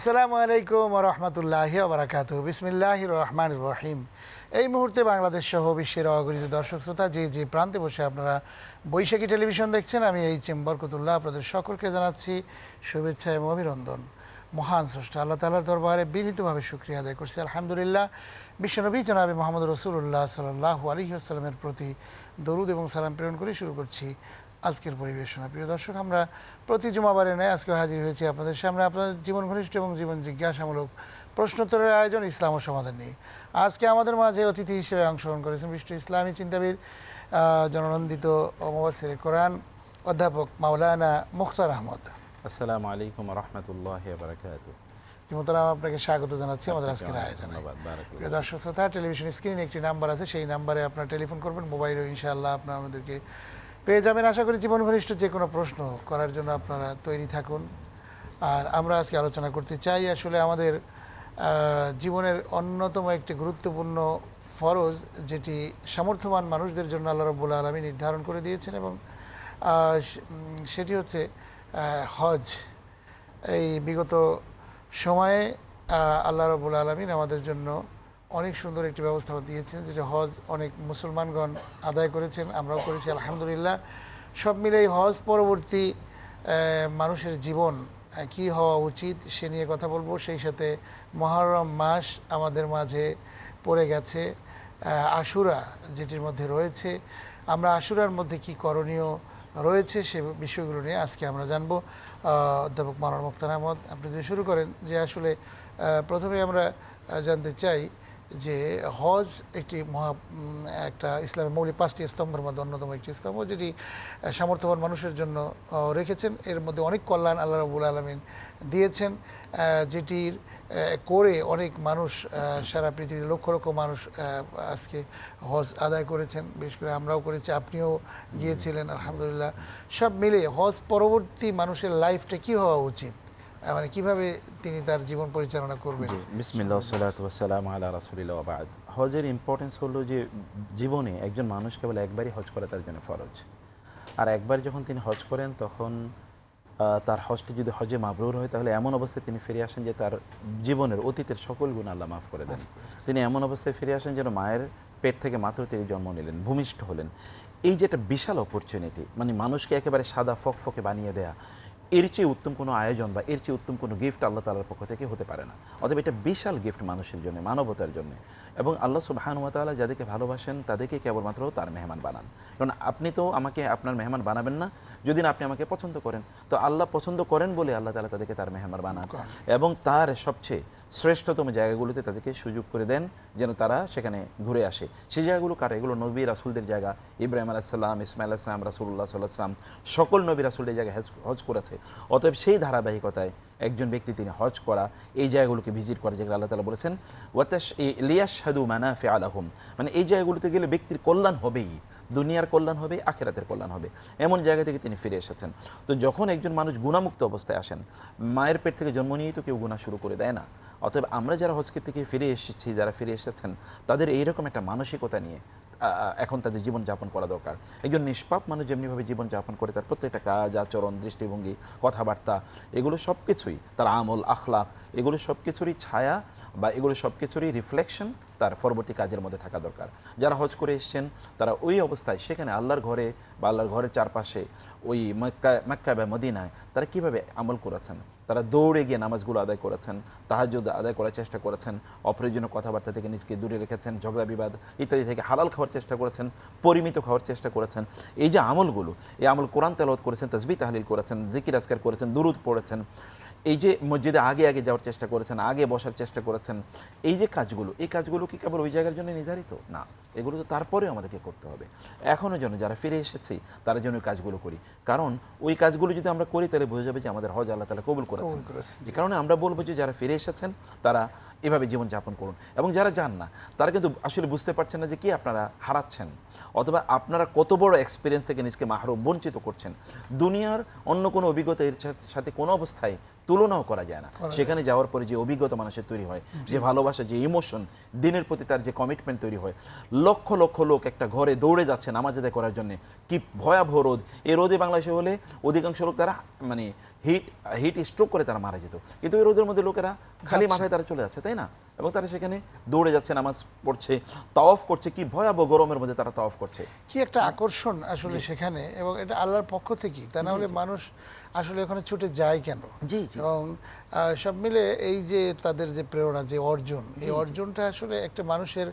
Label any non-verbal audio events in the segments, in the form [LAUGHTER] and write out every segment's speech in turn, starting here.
আসসালামু আলাইকুম রহমতুল্লাহি বারাকাতু বিসমিল্লাহ রহমান রহিম। এই মুহূর্তে বাংলাদেশ সহ বিশ্বের অগণিত দর্শক শ্রোতা, যে যে প্রান্তে বসে আপনারা বৈশাখী টেলিভিশন দেখছেন, আমি এই চেম্বর কুতুল্লাহ আপনাদের সকলকে জানাচ্ছি শুভেচ্ছা এবং অভিনন্দন। মহান স্রষ্টা, আল্লাহ তালার দরবারে বিনীতভাবে শুক্রিয়া আদায় করছি। আলহামদুলিল্লাহ, বিশ্বনবী জনাবি মোহাম্মদ রসুল্লাহ সাল্লাহ আলী আসসালামের প্রতি দরুদ এবং সালাম প্রেরণ করে শুরু করছি আজকের পরিবেশনা। প্রিয় দর্শক আমরা প্রতি জুমাবারে নেয় আজকে হাজির হয়েছি আপনাদের সামনে। আপনাদের জীবন ঘনিষ্ঠ এবং জীবন জিজ্ঞাসামূলক প্রশ্নোত্তরের আয়োজন ইসলাম ও সমাধান নিয়ে। আজকে আমাদের মাঝে অতিথি হিসেবে অংশগ্রহণ করেছেন বিশ্ব ইসলামী চিন্তাবিদ জননন্দিত মুবাসির কোরআন অধ্যাপক মাওলানা মুখতার আহমদ। আসসালামু আলাইকুম রহমতুল্লাহ বারকাত মোতারাম আপনাকে স্বাগত জানাচ্ছি আমাদের আজকের আয়োজনে। প্রিয় দর্শক শ্রোতা টেলিভিশন স্ক্রিনে একটি নাম্বার আছে। সেই নাম্বারে আপনার টেলিফোন করবেন মোবাইলেও ইনশাআল্লাহ আপনার আমাদেরকে পেয়ে যাবেন। আশা করি জীবন ঘনিষ্ঠ যে কোনো প্রশ্ন করার জন্য আপনারা তৈরি থাকুন। আর আমরা আজকে আলোচনা করতে চাই আসলে আমাদের জীবনের অন্যতম একটি গুরুত্বপূর্ণ ফরজ যেটি সামর্থ্যবান মানুষদের জন্য আল্লাহ রব্বুল আলমী নির্ধারণ করে দিয়েছেন এবং সেটি হচ্ছে হজ। এই বিগত সময়ে আল্লাহ রবুল আলমিন আমাদের জন্য অনেক সুন্দর একটি ব্যবস্থা দিয়েছেন, যেটা হজ অনেক মুসলমানগণ আদায় করেছেন, আমরাও করেছি, আলহামদুলিল্লাহ। সব মিলেই হজ পরবর্তী মানুষের জীবন কি হওয়া উচিত সে নিয়ে কথা বলব। সেই সাথে মহরম মাস আমাদের মাঝে পড়ে গেছে আশুরা যেটির মধ্যে রয়েছে। আমরা আশুরার মধ্যে কি করণীয় রয়েছে সে বিষয়গুলো নিয়ে আজকে আমরা জানব। অধ্যাপক মানার মুক্তার আহমদ, আপনি যদি শুরু করেন যে আসলে প্রথমে আমরা জানতে চাই যে হজ একটি মহা একটা ইসলামের মৌলিক পাঁচটি স্তম্ভের মধ্যে অন্যতম একটি স্তম্ভ, যেটি সামর্থ্যবান মানুষের জন্য রেখেছেন। এর মধ্যে অনেক কল্যাণ আল্লাহ রবুল আলমিন দিয়েছেন যেটির করে অনেক মানুষ সারা পৃথিবীতে লক্ষ লক্ষ মানুষ আজকে হজ আদায় করেছেন। বিশেষ করে আমরাও করেছি, আপনিও গিয়েছিলেন, আলহামদুলিল্লাহ। সব মিলে হজ পরবর্তী মানুষের লাইফটা কী হওয়া উচিত? মানে কীভাবে তিনি তার জীবন পরিচালনা করবেন? বিসমিল্লাহ ওয়াসালাম আলা রাসুলিল্লাহ বাদ। হজের ইম্পর্টেন্স হলো যে জীবনে একজন মানুষ কেবল একবারই হজ করা তার জন্য ফরজ। আর একবার যখন তিনি হজ করেন তখন তার হজটি যদি হজে মাবরুর হয় তাহলে এমন অবস্থায় তিনি ফিরে আসেন যে তার জীবনের অতীতের সকল গুণ আল্লাহ মাফ করে দেন। তিনি এমন অবস্থায় ফিরে আসেন যেন মায়ের পেট থেকে মাত্র তিনি জন্ম নিলেন ভূমিষ্ঠ হলেন। এই যে একটা বিশাল অপরচুনিটি মানে মানুষকে একেবারে সাদা ফকফকে বানিয়ে দেয়া এর চেয়ে উত্তম কোনো আয়োজন বা এর চেয়ে উত্তম কোনো গিফট আল্লাহ তালার পক্ষ থেকে হতে পারে না। অতএব এটা বিশাল গিফট মানুষের জন্য মানবতার জন্য। এবং আল্লাহ সুবাহানুয়াতালা যাদেরকে ভালোবাসেন তাদেরকে কেবলমাত্র তার মেহমান বানান। কারণ আপনি তো আমাকে আপনার মেহমান বানাবেন না যদি না আপনি আমাকে পছন্দ করেন। তো আল্লাহ পছন্দ করেন বলে আল্লাহ তালা তাদেরকে তার মেহমান বানান। এবং তার সবচেয়ে শ্রেষ্ঠতম জায়গাগুলোতে তাদেরকে সুযোগ করে দেন যেন তারা সেখানে ঘুরে আসে। সেই জায়গাগুলো কার? এগুলো নবী রাসুলদের জায়গা। ইব্রাহিম আলাহিসাল্লাম ইসমাইল আসলাম রাসুল্লাহ সাল্লাহ সাল্লাম, সকল নবী রাসুলদের জায়গায় হজ হজ করেছে। অতএব সেই ধারাবাহিকতায় একজন ব্যক্তি তিনি হজ করা, এই জায়গাগুলোকে ভিজিট করা যেগুলো আল্লাহ তালা বলেছেন ওয়াতাস লিয়াস সাদু মানাফে আলাহম মানে এই জায়গাগুলোতে গেলে ব্যক্তির কল্যাণ হবেই। দুনিয়ার কল্যাণ হবে, আখেরাতের কল্যাণ হবে। এমন জায়গা থেকে তিনি ফিরে এসেছেন। তো যখন একজন মানুষ গুণামুক্ত অবস্থায় আসেন, মায়ের পেট থেকে জন্ম নিয়েই তো কেউ গুণা শুরু করে দেয় না। অতএব আমরা যারা হজকে থেকে ফিরে এসেছি, যারা ফিরে এসেছেন, তাদের এইরকম একটা মানসিকতা নিয়ে এখন তাদের জীবন যাপন করা দরকার। একজন নিষ্পাপ মানুষ যেমনিভাবে জীবন যাপন করে, তার প্রত্যেকটা কাজ, আচরণ, দৃষ্টিভঙ্গি, কথাবার্তা, এগুলো সব কিছুই তার আমল আখলাক এগুলো সব কিছুরই ছায়া বা এগুলো সব কিছুরই রিফ্লেকশন তার পরবর্তী কাজের মধ্যে থাকা দরকার। যারা হজ করে এসছেন, তারা ওই অবস্থায় সেখানে আল্লাহর ঘরে বা আল্লাহর ঘরের চারপাশে ওই মক্কা মক্কা বা মদিনায় তারা কীভাবে আমল করেছেন? তারা দৌড়ে গিয়ে নামাজগুলো আদায় করেছেন তাহাজুদ আদায় করার চেষ্টা করেছেন, অপ্রয়োজনীয় কথাবার্তা থেকে নিজকে দূরে রেখেছেন, ঝগড়া, বিবাদ ইত্যাদি থেকে হালাল খাওয়ার চেষ্টা করেছেন, পরিমিত খাওয়ার চেষ্টা করেছেন। এই যে আমলগুলো, এই আমল কোরআন তেলাওয়াত করেছেন তসবি তাহলিল করেছেন, জিকির আজকার করেছেন, দুরুদ পড়েছেন, এই যে মসজিদে আগে আগে যাওয়ার চেষ্টা করেছেন, আগে বসার চেষ্টা করেছেন, এই যে কাজগুলো, এই কাজগুলো কি কেবল ওই জায়গার জন্য নির্ধারিত? না। এগুলো তো তারপরেও আমাদেরকে করতে হবে। এখনও যেন যারা ফিরে এসেছি তারা যেন ওই কাজগুলো করি। কারণ ওই কাজগুলো যদি আমরা করি তাহলে বোঝা যাবে যে আমাদের হজ আল্লাহ তালা কবুল করেছেন। কবুল যে কারণে আমরা বলব যে যারা ফিরে এসেছেন তারা এভাবে জীবনযাপন করুন। এবং যারা যান না তারা কিন্তু আসলে বুঝতে পারছেন না যে কি আপনারা হারাচ্ছেন। অথবা আপনারা কত বড় এক্সপিরিয়েন্স থেকে নিজকে মাহরুম বঞ্চিত করছেন। দুনিয়ার অন্য কোনো অভিজ্ঞতা এর সাথে কোনো অবস্থায় তুলনাও করা যায় না। সেখানে যাওয়ার পরে যে অভিজ্ঞতা মানুষের তৈরি হয় যে ভালোবাসা যে ইমোশন দিনের প্রতি তার যে কমিটমেন্ট তৈরি হয় লক্ষ লক্ষ লোক একটা ঘরে দৌড়ে যাচ্ছে নামাজ আদায় করার জন্য। কি ভয়াবহ রোদ। এই রোদে বাংলাদেশে হলে অধিকাংশ লোক তারা মানে হিট হিট স্ট্রোক করে তারা মারা যেত। কিন্তু এই রোদের মধ্যে লোকেরা খালি মাথায় তারা চলে যাচ্ছে তাই না? এবং তারা সেখানে দৌড়ে যাচ্ছে নামাজ পড়ছে তাওয়াফ করছে কি ভয়াবহ গরমের মধ্যে তারা তাওয়াফ করছে। কি একটা আকর্ষণ আসলে সেখানে এবং এটা আল্লাহর পক্ষ থেকেই। তা না হলে মানুষ আসলে ওখানে ছুটে যায় কেন? জি। এবং সব মিলে এই যে তাদের যে প্রেরণা যে অর্জন এই অর্জনটা আসলে একটা মানুষের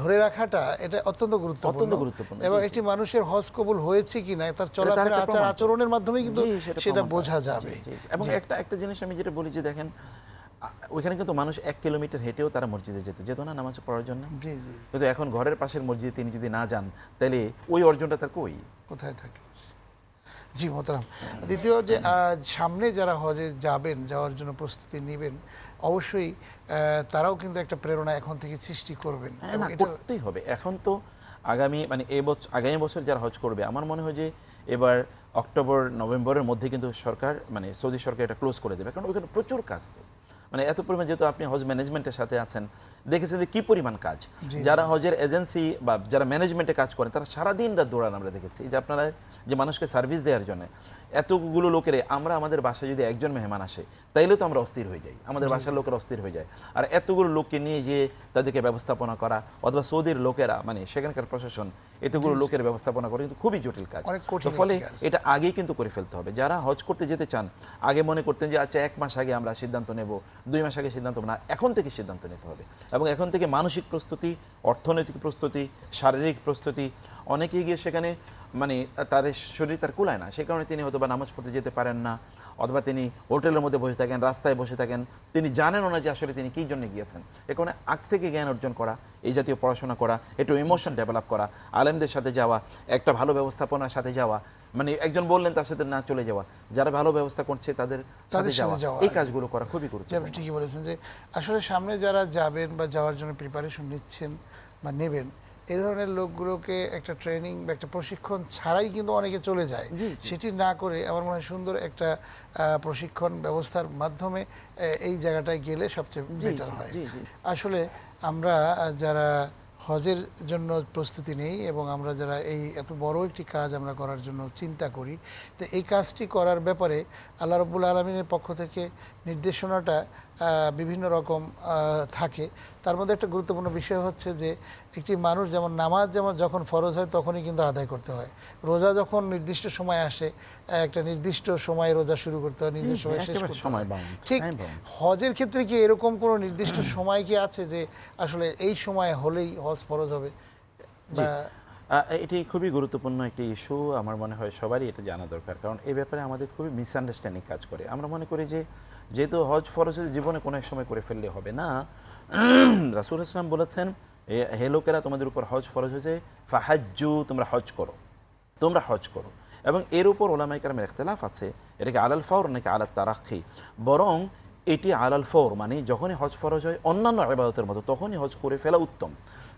ধরে রাখাটা এটা অত্যন্ত গুরুত্বপূর্ণ। অত্যন্ত গুরুত্বপূর্ণ, এবং। একটি মানুষের হজ কবুল হয়েছে কি না তার চলাফেরা আচার আচরণের মাধ্যমে কিন্তু সেটা বোঝা যাবে। জি। এবং একটা একটা জিনিস আমি যেটা বলি যে দেখেন ওইখানে কিন্তু মানুষ এক কিলোমিটার হেঁটেও তারা মসজিদে যেত। যেত না নামাজ পড়ার জন্য? কিন্তু এখন ঘরের পাশের মসজিদে তিনি যদি না যান তাহলে ওই অর্জনটা তার কই? কোথায় থাকবে জি মোহতারাম। দ্বিতীয় যে সামনে যারা হজে যাবেন যাওয়ার জন্য প্রস্তুতি নেবেন অবশ্যই তারাও কিন্তু একটা প্রেরণা এখন থেকে সৃষ্টি করবেন। হ্যাঁ, করতেই হবে। এখন তো আগামী মানে এই বছর আগামী বছর যারা হজ করবে আমার মনে হয় যে এবার অক্টোবর নভেম্বরের মধ্যে কিন্তু সরকার মানে সৌদি সরকার এটা ক্লোজ করে দেবে। কারণ ওইখানে প্রচুর কাজ তো। মানে এত পরিমাণ যেহেতু আপনি হজ ম্যানেজমেন্টের সাথে আছেন দেখেছেন যে কি পরিমাণ কাজ? যারা হজের এজেন্সি বা যারা ম্যানেজমেন্টে কাজ করেন তারা সারাদিন রাত দৌড়ান আমরা দেখেছি। যে আপনারা যে মানুষকে সার্ভিস দেওয়ার জন্য এতগুলো লোকের আমরা আমাদের বাসায় যদি একজন মেহমান আসে তাইলে তো আমরা অস্থির হয়ে যাই। আমাদের বাসার লোকের অস্থির হয়ে যায়। আর এতগুলো লোককে নিয়ে গিয়ে তাদেরকে ব্যবস্থাপনা করা অথবা সৌদির লোকেরা মানে সেখানকার প্রশাসন এতগুলো লোকের ব্যবস্থাপনা করা কিন্তু খুবই জটিল কাজ। তো ফলে এটা আগেই কিন্তু করে ফেলতে হবে। যারা হজ করতে যেতে চান আগে মনে করতেন যে আচ্ছা এক মাস আগে আমরা সিদ্ধান্ত নেব দুই মাস আগে সিদ্ধান্ত না এখন থেকে সিদ্ধান্ত নিতে হবে। এবং এখন থেকে মানসিক প্রস্তুতি অর্থনৈতিক প্রস্তুতি শারীরিক প্রস্তুতি অনেকেই গিয়ে সেখানে মানে তার শরীর তার কুলায় না। সে কারণে তিনি হয়তো বা নামাজ পড়তে যেতে পারেন না অথবা তিনি হোটেলের মধ্যে বসে থাকেন রাস্তায় বসে থাকেন। তিনি জানেনও না যে আসলে তিনি কী জন্য গিয়েছেন। এ কারণে আগ থেকে জ্ঞান অর্জন করা এই জাতীয় পড়াশোনা করা একটু ইমোশন ডেভেলপ করা আলেমদের সাথে যাওয়া একটা ভালো ব্যবস্থাপনার সাথে যাওয়া মানে একজন বললেন তার সাথে না চলে যাওয়া যারা ভালো ব্যবস্থা করছে তাদের সাথে যাওয়া। এই কাজগুলো করা খুবই গুরুত্বপূর্ণ। আপনি ঠিকই বলেছেন যে আসলে সামনে যারা যাবেন বা যাওয়ার জন্য প্রিপারেশন নিচ্ছেন বা নেবেন এই ধরনের লোকগুলোকে একটা ট্রেনিং বা একটা প্রশিক্ষণ ছাড়াই কিন্তু অনেকে চলে যায়। সেটি না করে আমার মনে হয় সুন্দর একটা প্রশিক্ষণ ব্যবস্থার মাধ্যমে এই জায়গাটায় গেলে সবচেয়ে বেটার হয়। আসলে আমরা যারা হজের জন্য প্রস্তুতি নেই এবং আমরা যারা এই এত বড় একটি কাজ আমরা করার জন্য চিন্তা করি তো এই কাজটি করার ব্যাপারে আল্লাহ রব্বুল আলমিনের পক্ষ থেকে নির্দেশনাটা বিভিন্ন রকম থাকে। তার মধ্যে একটা গুরুত্বপূর্ণ বিষয় হচ্ছে যে একটি মানুষ যেমন নামাজ যেমন যখন ফরজ হয় তখনই কিন্তু আদায় করতে হয়। রোজা যখন নির্দিষ্ট সময় আসে একটা নির্দিষ্ট সময়ে রোজা শুরু করতে হয় নির্দিষ্ট সময় শেষ করতে সময় হয় ঠিক হজের ক্ষেত্রে কি এরকম কোনো নির্দিষ্ট সময় কি আছে যে আসলে এই সময় হলেই হজ ফরজ হবে? বা এটি খুবই গুরুত্বপূর্ণ একটি ইস্যু, আমার মনে হয় সবারই এটা জানা দরকার। কারণ এই ব্যাপারে আমাদের খুবই মিসআন্ডারস্ট্যান্ডিং কাজ করে। আমরা মনে করি যে, যেহেতু হজ ফরজ জীবনে কোনো এক সময় করে ফেললে হবে না, [CLEARS THROAT] রাসুল ইসলাম বলেছেন হে লোকেরা, তোমাদের উপর হজ ফরজ হয়েছে, ফাহাজ্জু, তোমরা হজ করো। তোমরা হজ করো। এবং এর উপর ওলামাই কালামের ইখতলাফ আছে, এটাকে আলাল ফর নাকি আলাল তারাক্ষি বরং এটি আলাল ফর মানে যখনই হজ ফরজ হয়, অন্যান্য আবাদতের মতো তখনই হজ করে ফেলা উত্তম।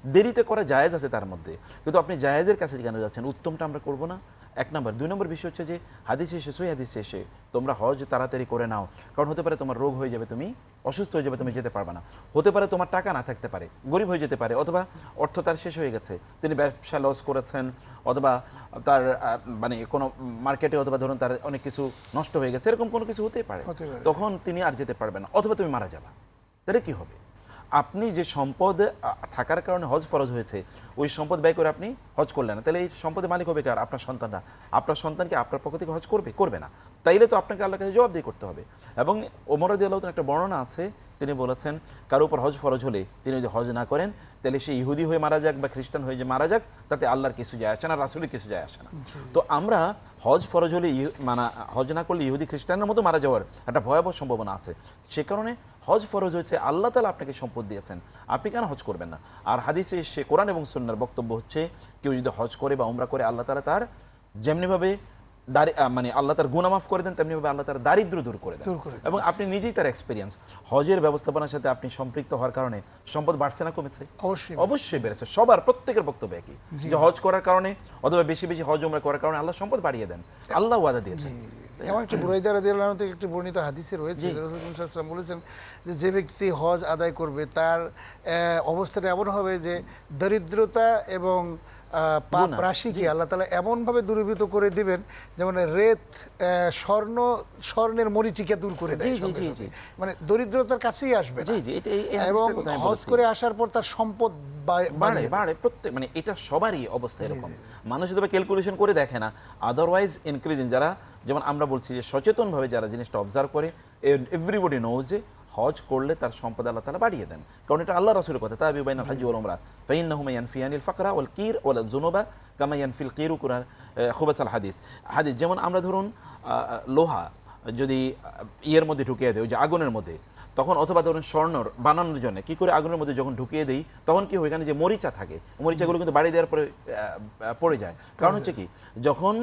দেরিতে করা জায়েজ আছে তার মধ্যে। কিন্তু আপনি জায়েজের কাছে কেন যাচ্ছেন? উত্তমটা আমরা করব না? এক নম্বর। দুই নম্বর বিষয় হচ্ছে যে হাদিস এসে সই হাদিস এসে তোমরা হজ তাড়াতাড়ি করে নাও। কারণ হতে পারে তোমার রোগ হয়ে যাবে তুমি অসুস্থ হয়ে যাবে তুমি যেতে পারবে না। হতে পারে তোমার টাকা না থাকতে পারে গরিব হয়ে যেতে পারে অথবা অর্থ তার শেষ হয়ে গেছে। তিনি ব্যবসা লস করেছেন অথবা তার মানে কোনো মার্কেটে অথবা ধরুন তার অনেক কিছু নষ্ট হয়ে গেছে এরকম কোনো কিছু হতেই পারে। হতে পারে। তখন তিনি আর যেতে পারবে না অথবা তুমি মারা যাবা। তাহলে কি হবে? আপনি যে সম্পদ থাকার কারণে হজ ফরজ হয়েছে ওই সম্পদ ব্যয় করে আপনি হজ করলেন না। তাহলে এই সম্পদের মালিক হবে কার? আপনার সন্তানরা। আপনার সন্তানকে আপনার পক্ষ থেকে হজ করবে? করবে না। তাইলে তো আপনাকে আল্লাহ কাছে জবাব দিয়ে করতে হবে। এবং ওমর রাদি আল্লাহ একটা বর্ণনা আছে তিনি বলেছেন কারও উপর হজ ফরজ হলে তিনি যদি হজ না করেন তাহলে সে ইহুদি হয়ে মারা যাক বা খ্রিস্টান হয়ে যে মারা যাক তাতে আল্লাহর কিছু যায় আসে না রাসুলের কিছু যায় আসে না। তো আমরা হজ ফরজ হলে ইহু- মানে হজ না করলে ইহুদি খ্রিস্টানের মতো মারা যাওয়ার একটা ভয়াবহ সম্ভাবনা আছে। সে কারণে হজ ফরজ হয়েছে আল্লাহ তালা আপনাকে সম্পদ দিয়েছেন। আপনি কেন হজ করবেন না? আর হাদিসে সে কোরআন এবং সুন্নার বক্তব্য হচ্ছে কেউ যদি হজ করে বা উমরা করে আল্লাহ তালা তার যেমনিভাবে দারি মানে আল্লাহ তার গুনাহ মাফ করে দেন তেমনি ভাবে আল্লাহ তার দারিদ্র দূর করে দেন। দূর করে দেন। এবং আপনি নিজেই তার এক্সপিরিয়েন্স হজের ব্যবস্থাপনার সাথে আপনি সম্পৃক্ত হওয়ার কারণে সম্পদ বাড়ছে না কমেছে? অবশ্যই অবশ্যই বেড়েছে। সবার প্রত্যেকের বক্তব্য একই। যে হজ করার কারণে অথবা বেশি বেশি হজ উমরা করার কারণে আল্লাহ সম্পদ বাড়িয়ে দেন। আল্লাহ ওয়াদা দিয়েছেন। এমন একটি বুরাইদা রাজি আল্লাহ থেকে একটি বর্ণিত হাদিসে রয়েছে যে রাসূল সাল্লাল্লাহু আলাইহি ওয়াসাল্লাম বলেছেন যে যে ব্যক্তি হজ আদায় করবে তার অবস্থাটা এমন হবে যে দরিদ্রতা এবং পাপ। রাশিকে আল্লাহ তালা এমনভাবে দূরীভূত করে দিবেন যেমন রেত স্বর্ণ স্বর্ণের মরিচিকা দূর করে দেয়। মানে দরিদ্রতার কাছেই আসবে এবং হজ করে আসার পর তার সম্পদ বাড়ে- বাড়ে প্রত্যেক মানে এটা সবারই অবস্থা এরকম। মানুষ তবে ক্যালকুলেশন করে দেখে না আদারওয়াইজ ইনক্রিজিং যারা যেমন আমরা বলছি যে সচেতনভাবে যারা জিনিসটা অবজার্ভ করে এভরিবডি নোজ যে হজ করলে তার সম্পদ আল্লাহ তালা বাড়িয়ে দেন। কারণ এটা আল্লাহ রাসুলের কথা। তাবি বাইনা হাজি ওল ওমরা ফাইন্নাহুমা ইয়ানফিয়ানিল ফাকরা ওয়াল কির ওয়াল জুনুবা কামাইয়ান ফিল কিরু কুরআন খুবাসাল হাদিস। হাদিস, যেমন আমরা ধরুন লোহা যদি ইয়ের মধ্যে ঢুকিয়ে দেয় ওই যে আগুনের মধ্যে, তখন অথবা ধরুন স্বর্ণর বানানোর জন্য, কি করে আগুনের মধ্যে যখন ঢুকিয়ে দেই, তখন কি হয়, এখানে যে মরিচা থাকে, মরিচাগুলো কিন্তু বাড়ি দেওয়ার পরে পড়ে যায়। কারণ হচ্ছে কি, যখন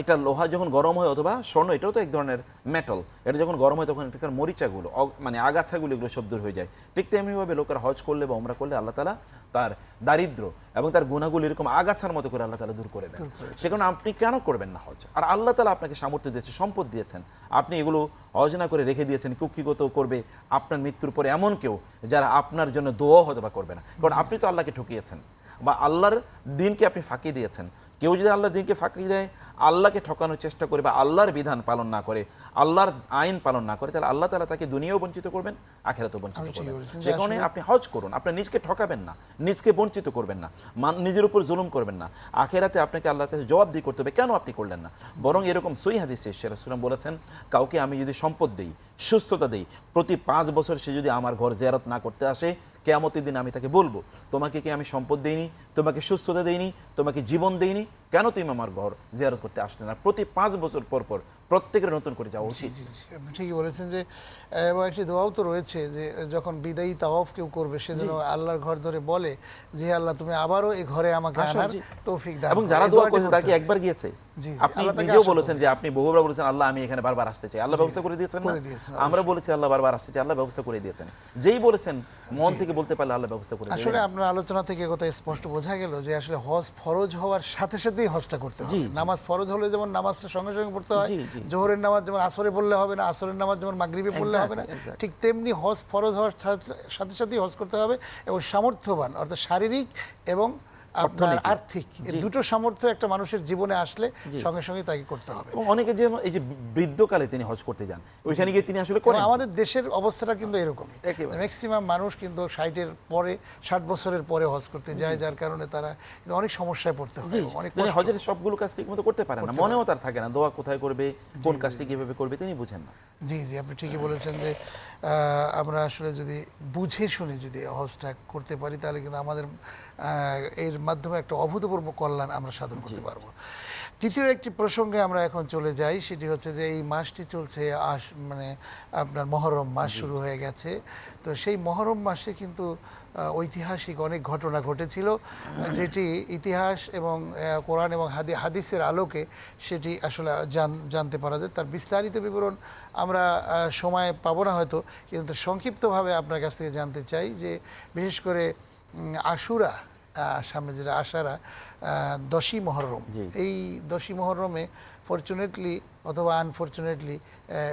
এটা লোহা যখন গরম হয় অথবা স্বর্ণ এটাও তো এক ধরনের মেটাল এটা যখন গরম হয় তখন এটাকার মরিচাগুলো মানে আগাছাগুলো এগুলো সব দূর হয়ে যায়। ঠিক তেমনিভাবে লোকের হজ করলে বা ওমরা করলে আল্লাহ তালা তার দারিদ্র এবং তার গুণাগুলো এরকম আগাছার মতো করে আল্লাহ তালা দূর করে দেন। সে কারণে আপনি কেন করবেন না হজ? আর আল্লাহ তালা আপনাকে সামর্থ্য দিয়েছে সম্পদ দিয়েছেন। আপনি এগুলো হজ না করে রেখে দিয়েছেন কুক্ষিগত করবে আপনার মৃত্যুর পরে এমন কেউ যারা আপনার জন্য দোয়া হতে বা করবে না। কারণ আপনি তো আল্লাহকে ঠকিয়েছেন বা আল্লাহর দিনকে আপনি ফাঁকি দিয়েছেন। কেউ যদি আল্লাহর দিনকে ফাঁকি দেয় আল্লাহকে ঠকানোর চেষ্টা করে বা আল্লাহর বিধান পালন না করে আল্লাহর আইন পালন না করে তাহলে আল্লাহ তালা তাকে দুনিয়াও বঞ্চিত করবেন আখেরাতও বঞ্চিত আপনি করবেন। যে সে কারণে আপনি হজ করুন আপনার নিজকে ঠকাবেন না নিজকে বঞ্চিত করবেন না মান- নিজের উপর জুলুম করবেন না। আখেরাতে আপনাকে আল্লাহর কাছে জবাবদিহি করতে হবে কেন আপনি করলেন না? বরং এরকম সই হাদিস শেরাসুলাম বলেছেন কাউকে আমি যদি সম্পদ দিই সুস্থতা দিই প্রতি পাঁচ বছর সে যদি আমার ঘর জিয়ারত না করতে আসে কেয়ামতের দিন আমি তাকে বলব তোমাকে কি আমি সম্পদ দিইনি? তোমাকে সুস্থতা দেইনি? তোমাকে জীবন দেইনি? কেন তুমি আমার ঘর জিয়ারত করতে আসলে না? প্রতি পাঁচ বছর পর পর প্রত্যেকের নতুন করে যাওয়া উচিত। আপনি ঠিকই বলেছেন যে এবং একটি দোয়াও তো রয়েছে যে যখন বিদায়ী তাওয়াফ কেউ করবে সে যেন আল্লাহর ঘর ধরে বলে যে আল্লাহ তুমি আবারও এই ঘরে আমাকে আনার তৌফিক দাও। এবং যারা দোয়া করেছেন তারা কি একবার গিয়েছে? আপনি নিজেও বলেছেন যে আপনি বহুবার বলেছেন আল্লাহ আমি এখানে বারবার আসতে চাই। আল্লাহ ব্যবস্থা করে দিয়েছেন না? আমরা বলেছি আল্লাহ বারবার আসতে চাই। আল্লাহ ব্যবস্থা করে দিয়েছেন। যেই বলেছেন মন থেকে বলতে পারলে আল্লাহ ব্যবস্থা করে আসলে আপনার আলোচনা থেকে কথা স্পষ্ট বোঝা গেল যে আসলে হজ ফরজ হওয়ার সাথে সাথেই হজটা করতে জি। নামাজ ফরজ হলে যেমন নামাজটা সঙ্গে সঙ্গে পড়তে হয়। জোহরের নামাজ যেমন আসরে পড়লে হবে না আসরের নামাজ যেমন মাগরিবে পড়লে হবে না. ঠিক তেমনি হজ ফরজ হওয়ার সাথে- সাথে সাথেই হজ করতে হবে এবং সামর্থ্যবান অর্থাৎ শারীরিক এবং আপনার আর্থিক দুটো সামর্থ্য একটা মানুষের জীবনে আসলে সঙ্গে সঙ্গে তাকে করতে হবে। অনেকে যে এই যে বৃদ্ধকালে তিনি হজ করতে যান ওইখানে গিয়ে তিনি আসলে করেন। আমাদের দেশের অবস্থাটা কিন্তু এরকমই। ম্যাক্সিমাম মানুষ কিন্তু ষাটের পরে ষাট বছরের পরে হজ করতে যায় যার কারণে তারা অনেক সমস্যায় পড়তে হয় অনেক তিনি হজের সবগুলো কাজ ঠিক মতো করতে পারেন না মনেও তার থাকে না দোয়া কোথায় করবে কোন কাজটি কীভাবে করবে তিনি বুঝেন না। জি জি আপনি ঠিকই বলেছেন যে আমরা আসলে যদি বুঝে শুনে যদি হজটা করতে পারি তাহলে কিন্তু আমাদের এর মাধ্যমে একটা অভূতপূর্ব কল্যাণ আমরা সাধন করতে পারব। তৃতীয় একটি প্রসঙ্গে আমরা এখন চলে যাই সেটি হচ্ছে যে এই মাসটি চলছে আস মানে আপনার মহরম মাস শুরু হয়ে গেছে। তো সেই মহরম মাসে কিন্তু ঐতিহাসিক অনেক ঘটনা ঘটেছিল যেটি ইতিহাস এবং কোরআন এবং হাদি হাদিসের আলোকে সেটি আসলে জান জানতে পারা যায়। তার বিস্তারিত বিবরণ আমরা সময় পাবো না হয়তো কিন্তু সংক্ষিপ্তভাবে আপনার কাছ থেকে জানতে চাই যে বিশেষ করে আশুরা সামনে যেটা আশারা আহ, দশই মহরম। এই দশই মহরমে ফর্চুনেটলি অথবা আনফর্চুনেটলি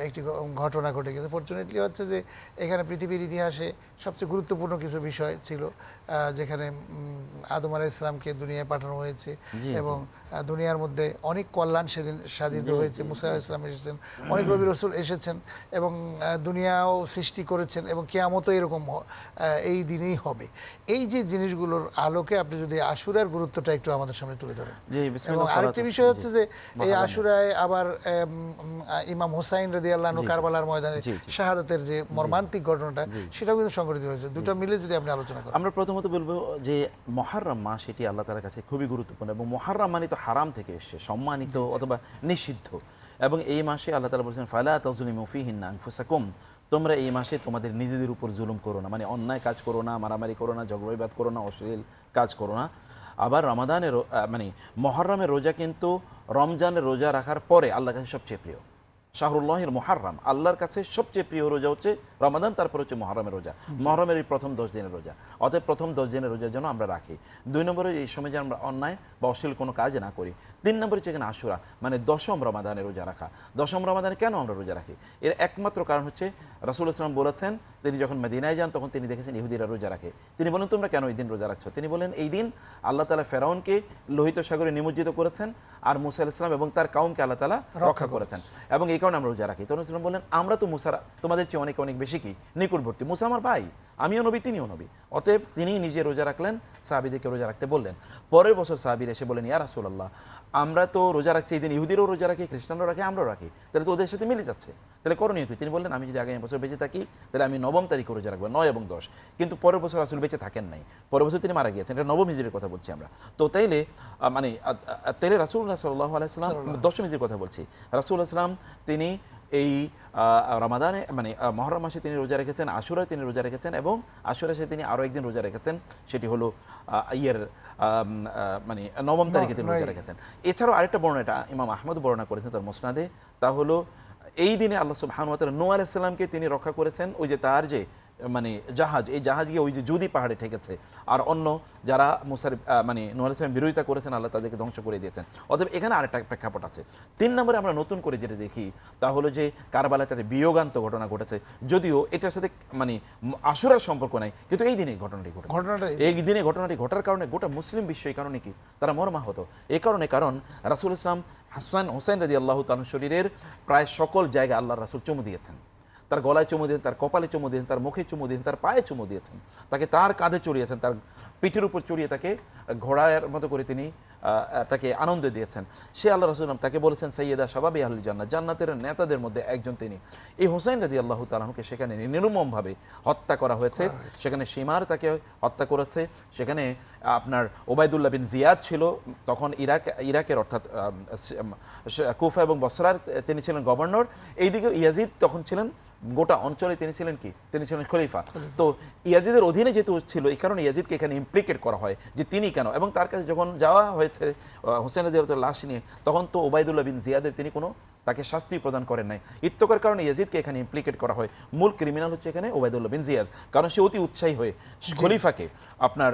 একটি ঘটনা ঘটে গেছে। ফরচুনেটলি হচ্ছে যে এখানে পৃথিবীর ইতিহাসে সবচেয়ে গুরুত্বপূর্ণ কিছু বিষয় ছিল যেখানে আদম আলাহ ইসলামকে দুনিয়ায় পাঠানো হয়েছে এবং দুনিয়ার মধ্যে অনেক কল্যাণ সেদিন সাধিত হয়েছে। মুসা ইসলাম এসেছেন অনেক রবি রসুল এসেছেন এবং দুনিয়াও সৃষ্টি করেছেন এবং কেয়ামতও এরকম এই দিনেই হবে। এই যে জিনিসগুলোর আলোকে আপনি যদি আশুরার গুরুত্বটা একটু আমাদের সামনে তুলে ধরেন। এবং আরেকটি বিষয় হচ্ছে যে এই আশুরায় আবার ইমাম হোসাইন রদি আল্লাহ কারবালার ময়দানে। শাহাদাতের যে মর্মান্তিক ঘটনাটা সেটাও কিন্তু সংঘটিত হয়েছে। দুটো মিলে যদি আপনি আলোচনা করেন। আমরা প্রথমত বলব যে মহারম মাস এটি আল্লাহ তালার কাছে খুবই গুরুত্বপূর্ণ এবং মহারম মানে তো হারাম থেকে এসছে সম্মানিত অথবা নিষিদ্ধ। এবং এই মাসে আল্লাহ তালা বলছেন ফালা তাজুলিম ফিহিন আনফুসাকুম। তোমরা এই মাসে তোমাদের নিজেদের উপর জুলুম করো না। মানে অন্যায় কাজ করো না মারামারি করো না ঝগড়াবিবাদ করো না অশ্লীল কাজ করো না। আবার রমাদানের মানে মহরমের রোজা কিন্তু রমজানের রোজা রাখার পরে আল্লাহ কাছে সবচেয়ে প্রিয়। শাহরুল্লাহির মোহাররাম আল্লাহর কাছে সবচেয়ে প্রিয় রোজা হচ্ছে রমাদান তারপর হচ্ছে মহরমের রোজা। মহরমের এই প্রথম দশ দিনের রোজা। অতএব প্রথম দশ দিনের রোজার জন্য আমরা রাখি। দুই নম্বরে এই সময় যেন আমরা অন্যায় বা অশ্লীল কোনো কাজ না করি। তিন নম্বরে হচ্ছে এখানে আশুরা মানে দশম রমাদানের রোজা রাখা। দশম রমাদানে কেন আমরা রোজা রাখি? এর একমাত্র কারণ হচ্ছে রাসুল ইসলাম বলেছেন তিনি যখন মেদিনায় যান তখন তিনি দেখেছেন ইহুদিরা রোজা রাখে। তিনি বলেন তোমরা কেন এই দিন রোজা রাখছো? তিনি বলেন এই দিন আল্লাহ তালা ফেরাউনকে লোহিত সাগরে নিমজ্জিত করেছেন আর মুসা ইসলাম এবং তার কাউমকে আল্লাহ তালা রক্ষা করেছেন। এবং এই কারণে আমরা রোজা রাখি। তখন ইসলাম বললেন, আমরা তো মুসারা তোমাদের চেয়ে অনেক অনেক বেশি কি? নিকটবর্তী। মুসা আমার ভাই, আমিও নবী, তিনিও নবী। অতএব তিনি নিজে রোজা রাখলেন, সাহাবিদেরকে রোজা রাখতে বললেন। পরের বছর সাহাবির এসে বলেন ইয়া রাসূলুল্লাহ আমরা তো রোজা রাখছি এই দিন ইহুদিরও রোজা রাখি খ্রিস্টানরাও রাখি আমরাও রাখি। তাহলে তো ওদের সাথে মিলে যাচ্ছে। তাহলে করণীয় কি? তিনি বললেন আমি যদি আগামী বছর বেঁচে থাকি তাহলে আমি নবম তারিখে রোজা রাখব নয় এবং দশ। কিন্তু পরের বছর আসলে বেঁচে থাকেন নাই। পরের বছর তিনি মারা গিয়েছেন। এটা নবম হিজড়ির কথা বলছি আমরা। তো তাইলে মানে তাইলে রাসুল্লাহ সাল্লাহ আলাইসাল্লাম দশম হিজড়ির কথা বলছি। রাসুল আসলাম তিনি এই রমাদানে মানে মহরম মাসে তিনি রোজা রেখেছেন আশুরায় তিনি রোজা রেখেছেন এবং আশুরা সে তিনি আরও একদিন রোজা রেখেছেন সেটি হলো ইয়ের মানে নবম তারিখে তিনি রোজা রেখেছেন। এছাড়াও আরেকটা বর্ণনা এটা ইমাম আহমদ বর্ণনা করেছেন তার মোসনাদে তা হলো এই দিনে আল্লাহ সুবহান নো আলাইসাল্লামকে তিনি রক্ষা করেছেন ওই যে তার যে মানে জাহাজ এই জাহাজ গিয়ে ওই যে জুদি পাহাড়ে ঠেকেছে। আর অন্য যারা মুসার মানে নো আলাইসালাম বিরোধিতা করেছেন আল্লাহ তাদেরকে ধ্বংস করে দিয়েছেন। অতএব এখানে আরেকটা প্রেক্ষাপট আছে। তিন নম্বরে আমরা নতুন করে যেটা দেখি তা হলো যে কারবালাতে একটা বিয়োগান্ত ঘটনা ঘটেছে। যদিও এটার সাথে মানে আশুরার সম্পর্ক নাই কিন্তু এই দিনে ঘটনাটি ঘটে ঘটনাটা এই- দিনে। ঘটনাটি ঘটার কারণে গোটা মুসলিম বিশ্ব এই কারণে কি তারা মর্মাহত। এই কারণে কারণ রাসুল ইসলাম হাসান হোসেন রাজি আল্লাহ তাল শরীরের প্রায় সকল জায়গায় আল্লাহ রাসুল চুমু দিয়েছেন। তার গলায় চুমু দিয়েছেন তার কপালে চুমু দিয়েছেন তার মুখে চুমু দিয়েছেন তার পায়ে চুমু দিয়েছেন তাকে তার কাঁধে চড়িয়েছেন তার পিঠের উপর চড়িয়ে তাকে ঘোড়ার মতো করে তিনি তাকে আনন্দ দিয়েছেন। সে আল্লাহ রসুল তাকে বলেছেন সৈয়দা সবাবি আহলি জান্নাত জান্নাতের নেতাদের মধ্যে একজন তিনি। এই হোসেন রাজি আল্লাহ তালাহকে সেখানে নির্মমভাবে হত্যা করা হয়েছে। সেখানে সীমার তাকে হত্যা করেছে। সেখানে আপনার ওবায়দুল্লাহ বিন জিয়াদ ছিল। তখন ইরাক ইরাকের অর্থাৎ কুফা এবং বসরার তিনি ছিলেন গভর্নর। এইদিকে ইয়াজিদ তখন ছিলেন। গোটা অঞ্চলে তিনি ছিলেন কি? তিনি ছিলেন খলিফা। তো ইয়াজিদের অধীনে যেহেতু ছিল এই কারণে ইয়াজিদকে এখানে ইমপ্লিকেট করা হয় যে তিনি কেন? এবং তার কাছে যখন যাওয়া হয়েছে হোসেন লাশ নিয়ে তখন তো ওবায়দুল্লাহ বিন জিয়াদের তিনি কোনো তাকে শাস্তি প্রদান করেন নাই। ইত্যকার কারণে ইয়াজিদকে এখানে ইমপ্লিকেট করা হয়। মূল ক্রিমিনাল হচ্ছে এখানে ওবায়দুল্লাহ বিন জিয়াদ। কারণ সে অতি উৎসাহী হয়ে খলিফাকে আপনার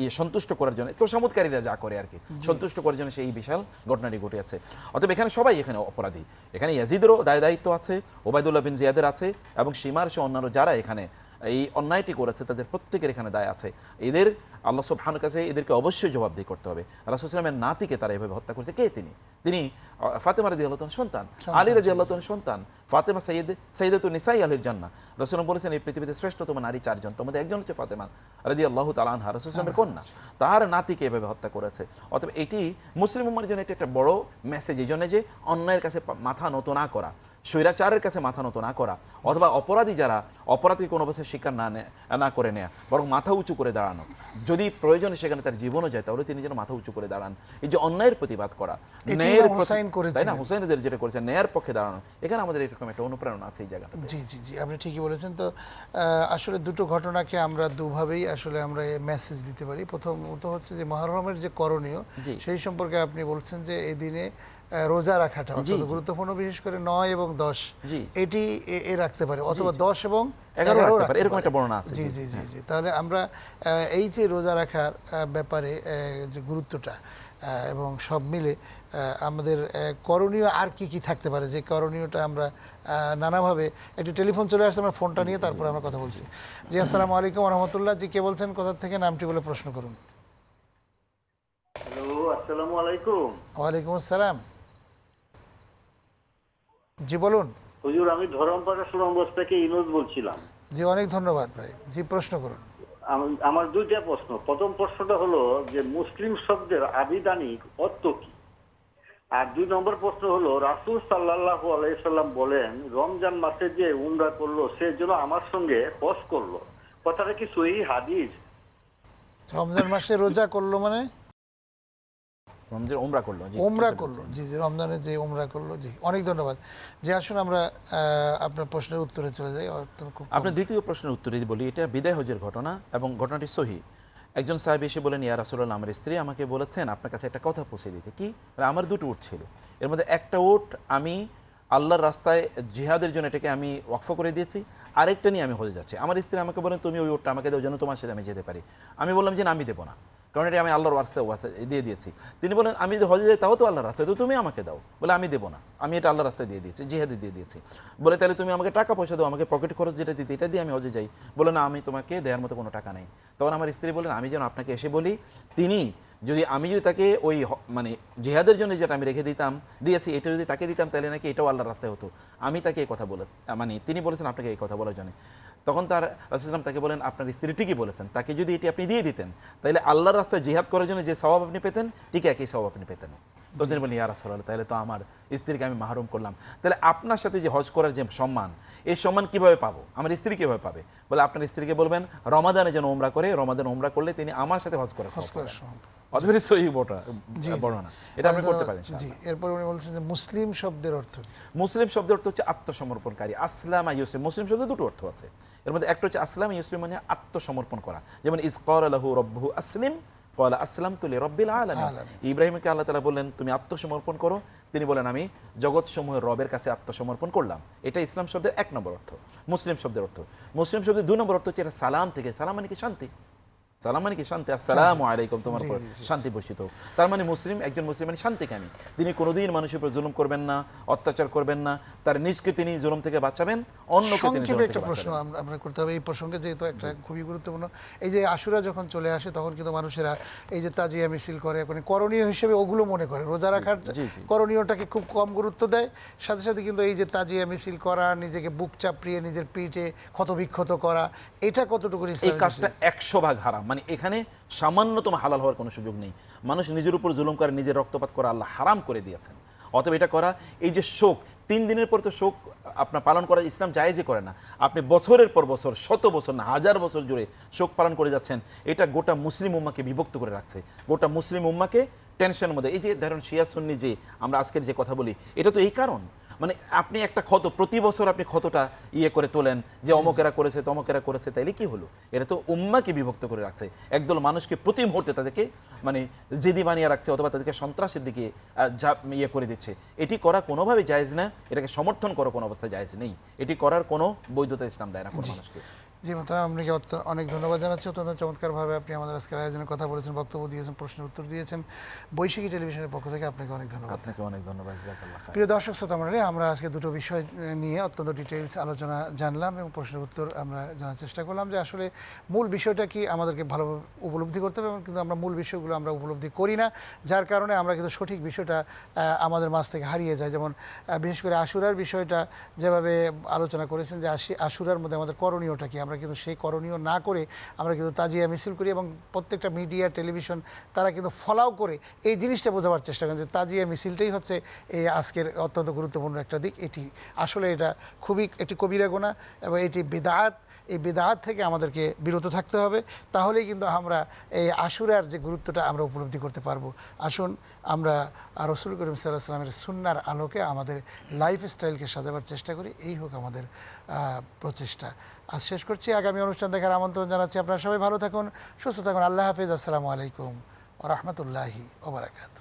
ইয়ে সন্তুষ্ট করার জন্য তো সামুদকারীরা যা করে আর কি সন্তুষ্ট করার জন্য সেই বিশাল ঘটনাটি ঘটেছে অতএব এখানে সবাই এখানে অপরাধী। এখানে ইয়াজিদেরও দায় দায়িত্ব আছে ওবায়দুল্লাহ বিন জিয়াদের আছে এবং সীমার সে অন্যান্য যারা এখানে এই অন্যায়টি করেছে তাদের প্রত্যেকের এখানে দায় আছে। এদের আল্লাহ সুবহানুর কাছে এদেরকে অবশ্যই জবাবদিহি করতে হবে। রাসুলামের নাতিকে তারা এভাবে হত্যা করেছে? কে তিনি? তিনি ফাতেমা রাজি আল্লাহ সন্তান। আলী রাজি আল্লাহ সন্তান। ফাতেমা সৈয়দ সৈয়দ নিসাই আলীর জান্না রসুল বলেছেন এই পৃথিবীতে শ্রেষ্ঠতম নারী চারজন। তোমাদের একজন হচ্ছে ফাতেমা রাজি আল্লাহ তালানহা রসুলামের কন্যা তার নাতিকে এভাবে হত্যা করেছে? অতএব এটি মুসলিম উম্মার জন্য এটি একটা বড় মেসেজ এই জন্য যে অন্যায়ের কাছে মাথা নত না করা। স্বৈরাচারের কাছে মাথা নত না করা অথবা অপরাধী যারা অপরাধকে কোনো অবস্থায় স্বীকার না না করে নেয়া বরং মাথা উঁচু করে দাঁড়ানো। যদি প্রয়োজনে সেখানে তার জীবনও যায় তাহলে তিনি যেন মাথা উঁচু করে দাঁড়ান। এই যে অন্যায়ের প্রতিবাদ করা ন্যায়ের। তাই না? হুসাইনদের যেটা করেছে ন্যায়ের পক্ষে দাঁড়ানো এখানে আমাদের এরকম একটা অনুপ্রেরণা আছে এই জায়গাটা জি জি জি আপনি ঠিকই বলেছেন। তো আসলে দুটো ঘটনাকে আমরা দুভাবেই আসলে আমরা মেসেজ দিতে পারি। প্রথমত হচ্ছে যে মহরমের যে করণীয় সেই সম্পর্কে আপনি বলছেন যে এই দিনে রোজা রাখাটা অত্যন্ত গুরুত্বপূর্ণ বিশেষ করে নয় এবং দশ। এটি এ- এ রাখতে পারে অথবা দশ এবং এগারো এগারো রাখতে পারে, এরকম একটা বর্ণনা আছে, জি জি, জি জি জি। তাহলে আমরা আহ, এই যে রোজা রাখার ব্যাপারে যে গুরুত্বটা আহ, এবং সব মিলে আহ, আমাদের করণীয় আর কি কি থাকতে পারে? যে করণীয়টা আমরা নানাভাবে একটি টেলিফোন চলে আসছে আমরা ফোনটা নিয়ে তারপর আমরা কথা বলছি। জি আসসালামু আলাইকুম রহমতুল্লাহ। জি কে বলছেন কোথা থেকে নামটি বলে প্রশ্ন করুন। হ্যালো আসসালামু আলাইকুম। ওয়ালাইকুম আসসালাম। জি বলুন। হুজুর আমি ধরমপাড়া সুরঙ্গস থেকে ইনোজ বলছিলাম। জি অনেক ধন্যবাদ ভাই। জি প্রশ্ন করুন। আমার দুইটা প্রশ্ন। প্রথম প্রশ্নটা হলো যে মুসলিম শব্দের আবিধানিক অর্থ কি? আর দুই নম্বর প্রশ্ন হলো রাসূল সাল্লাল্লাহু আলাইহি সাল্লাম বলেন রমজান মাসে যে উমরা করল সে যেন আমার সঙ্গে হজ করল। কথাটা কি সহি হাদিস? রমজান মাসে রোজা করল মানে? রমজান ওমরা করল ওমরা করল জি। জি রমজানে যে ওমরা করল জি অনেক ধন্যবাদ। যে আসুন আমরা আপনার প্রশ্নের উত্তরে চলে যাই আপনার দ্বিতীয় প্রশ্নের উত্তরে বলি এটা বিদায় হজের ঘটনা এবং ঘটনাটি সহি। একজন সাহেব এসে বলেন ইয়া রাসুল্লাহ আমার স্ত্রী আমাকে বলেছেন আপনার কাছে একটা কথা পৌঁছে দিতে। কি? বলে, আমার দুটো উট ছিল। এর মধ্যে একটা উট আমি আল্লাহর রাস্তায় জিহাদের জন্য এটাকে আমি ওয়াকফ করে দিয়েছি আরেকটা নিয়ে আমি হয়ে যাচ্ছি। আমার স্ত্রী আমাকে বলেন তুমি ওই উটটা আমাকে দাও যেন তোমার সাথে আমি যেতে পারি। আমি বললাম যে না, আমি দেবো না। কারণ এটা আমি আল্লাহর ওয়ার্সে দিয়ে দিয়েছি। তিনি বলেন আমি যদি হজে যাই তাও তো আল্লাহর রাস্তায় তো তুমি আমাকে দাও। বলে আমি দেবো না। আমি এটা আল্লাহর রাস্তায় দিয়ে দিয়েছি জিহাদে দিয়ে দিয়েছি। বলে তাহলে তুমি আমাকে টাকা পয়সা দাও আমাকে পকেট খরচ যেটা দিতে এটা দিয়ে আমি হজে যাই। বলে না আমি তোমাকে দেওয়ার মতো কোনো টাকা নেই। তখন আমার স্ত্রী বলেন আমি যেন আপনাকে এসে বলি তিনি যদি আমি যদি তাকে ওই মানে জেহাদের জন্য যেটা আমি রেখে দিতাম দিয়েছি এটা যদি তাকে দিতাম তাহলে নাকি এটাও আল্লাহর রাস্তায় হতো। আমি তাকে এই কথা বলে মানে তিনি বলেছেন আপনাকে এই কথা বলার জন্য। তখন তার রাসুলাম তাকে বলেন আপনার স্ত্রী ঠিকই বলেছেন তাকে যদি এটি আপনি দিয়ে দিতেন তাহলে আল্লাহর রাস্তায় জিহাদ করার জন্য যে স্বভাব আপনি পেতেন ঠিক একই স্বভাব আপনি পেতেন। তো তিনি বলেন ইয়া রাসূলুল্লাহ তাহলে তো আমার স্ত্রীকে আমি মাহরুম করলাম। তাহলে আপনার সাথে যে হজ করার যে সম্মান এই সম্মান কীভাবে পাবো? আমার স্ত্রী কীভাবে পাবে? বলে আপনার স্ত্রীকে বলবেন রমাদানে যেন ওমরা করে রমাদান ওমরা করলে তিনি আমার সাথে হজ করে হজ করার সহি বটা। বর্ণনা। এটা আপনি করতে পারেন জি এরপর উনি বলছেন যে মুসলিম শব্দের অর্থ মুসলিম শব্দের অর্থ হচ্ছে আত্মসমর্পণকারী আসলাম ইউসলিম। মুসলিম শব্দে দুটো অর্থ আছে। এর মধ্যে একটা হচ্ছে আসলাম ইউসলিম মানে আত্মসমর্পণ করা। যেমন ইস আলাহু রব্বহু আসলিম কলা আসলাম তুলি রব্বিল। ইব্রাহিমকে আল্লাহ তাআলা বললেন তুমি আত্মসমর্পণ করো। তিনি বলেন আমি জগৎ সমূহের রবের কাছে আত্মসমর্পণ করলাম। এটা ইসলাম শব্দের এক নম্বর অর্থ মুসলিম শব্দের অর্থ। মুসলিম শব্দের দুই নম্বর অর্থ হচ্ছে এটা সালাম থেকে সালাম মানে কি শান্তি। সালাম মানে কি? শান্তি। আসসালামু আলাইকুম তোমার উপর। শান্তি বর্ষিত তার মানে মুসলিম একজন মুসলিম মানে শান্তিকামী তিনি কোনোদিন মানুষের উপর জুলুম করবেন না অত্যাচার করবেন না। তার নিজকে তিনি জুলুম থেকে বাঁচাবেন অন্যকে তিনি একটা প্রশ্ন আমরা করতে হবে। এই প্রসঙ্গে যেহেতু একটা খুবই গুরুত্বপূর্ণ এই যে আশুরা যখন চলে আসে তখন কিন্তু মানুষেরা এই যে তাজিয়া মিছিল করে মানে করণীয় হিসেবে ওগুলো মনে করে। রোজা রাখার। করণীয়টাকে খুব কম গুরুত্ব দেয়। সাথে সাথে কিন্তু এই যে তাজিয়া মিছিল করা নিজেকে বুক চাপড়িয়ে নিজের পিঠে ক্ষতবিক্ষত করা এটা কতটুকু এই কাজটা একশো ভাগ হারাম। মানে এখানে সামান্যতম হালাল হওয়ার কোনো সুযোগ নেই। মানুষ নিজের উপর জুলুম করে, নিজের রক্তপাত করা আল্লাহ হারাম করে দিয়েছেন। অতএব এটা করা, এই যে শোক, তিন দিনের পর তো শোক আপনার পালন করা ইসলাম জায়েজই করে না। আপনি বছরের পর বছর, শত বছর না, হাজার বছর জুড়ে শোক পালন করে যাচ্ছেন, এটা গোটা মুসলিম উম্মাকে বিভক্ত করে রাখছে। গোটা মুসলিম উম্মাকে টেনশনের মধ্যে। এই যে ধরুন শিয়া সুন্নি যে, আমরা আজকের যে কথা বলি, এটা তো এই কারণ। মানে আপনি একটা ক্ষত প্রতি বছর আপনি ক্ষতটা ইয়ে করে তোলেন যে অমকেরা করেছে তমকেরা করেছে তাইলে কি হলো? এটা তো উম্মাকে বিভক্ত করে রাখছে। একদল মানুষকে প্রতি মুহূর্তে তাদেরকে মানে জেদি বানিয়ে রাখছে অথবা তাদেরকে সন্ত্রাসের দিকে ইয়ে করে দিচ্ছে। এটি করা কোনোভাবে জায়েজ না এটাকে সমর্থন করা কোনো অবস্থায় জায়েজ নেই। এটি করার কোনো বৈধতা ইসলাম দেয় না কোনো মানুষকে। জি মোতারাম আপনাকে অনেক ধন্যবাদ জানাচ্ছি। অত্যন্ত চমৎকারভাবে আপনি আমাদের আজকের আয়োজনে কথা বলেছেন বক্তব্য দিয়েছেন প্রশ্নের উত্তর দিয়েছেন। বৈশাখী টেলিভিশনের পক্ষ থেকে আপনাকে অনেক ধন্যবাদ। আপনাকে অনেক ধন্যবাদ প্রিয় দর্শক শ্রোতা মণ্ডলী আমরা আজকে দুটো বিষয় নিয়ে অত্যন্ত ডিটেলস আলোচনা জানলাম এবং প্রশ্নের উত্তর আমরা জানার চেষ্টা করলাম যে আসলে মূল বিষয়টা কি আমাদেরকে ভালোভাবে উপলব্ধি করতে হবে এবং কিন্তু আমরা মূল বিষয়গুলো আমরা উপলব্ধি করি না। যার কারণে আমরা কিন্তু সঠিক বিষয়টা আমাদের মাঝ থেকে হারিয়ে যায়। যেমন বিশেষ করে আশুরার বিষয়টা যেভাবে আলোচনা করেছেন যে আশি আশুরার মধ্যে আমাদের করণীয়টা কি? আমরা কিন্তু সেই করণীয় না করে আমরা কিন্তু তাজিয়া মিছিল করি এবং প্রত্যেকটা মিডিয়া, টেলিভিশন তারা কিন্তু ফলাও করে এই জিনিসটা বোঝাবার চেষ্টা করেন যে তাজিয়া মিছিলটাই হচ্ছে এই আজকের অত্যন্ত গুরুত্বপূর্ণ একটা দিক। এটি আসলে এটা খুবই একটি কবিরা গোনা এবং এটি বেদাত। এই বেদাত থেকে আমাদেরকে বিরত থাকতে হবে। তাহলেই কিন্তু আমরা এই আশুরার যে গুরুত্বটা আমরা উপলব্ধি করতে পারব। আসুন, আমরা রসুল করিম সাল্লাহ সাল্লামের সুন্নার আলোকে আমাদের লাইফ স্টাইলকে সাজাবার চেষ্টা করি। এই হোক আমাদের প্রচেষ্টা। আজ শেষ করছি। আগামী অনুষ্ঠান দেখার আমন্ত্রণ জানাচ্ছি আপনারা সবাই। ভালো থাকুন, সুস্থ থাকুন। আল্লাহ হাফিজ। আসসালামু আলাইকুম ও রহমতুল্লাহি ওবরাকাতু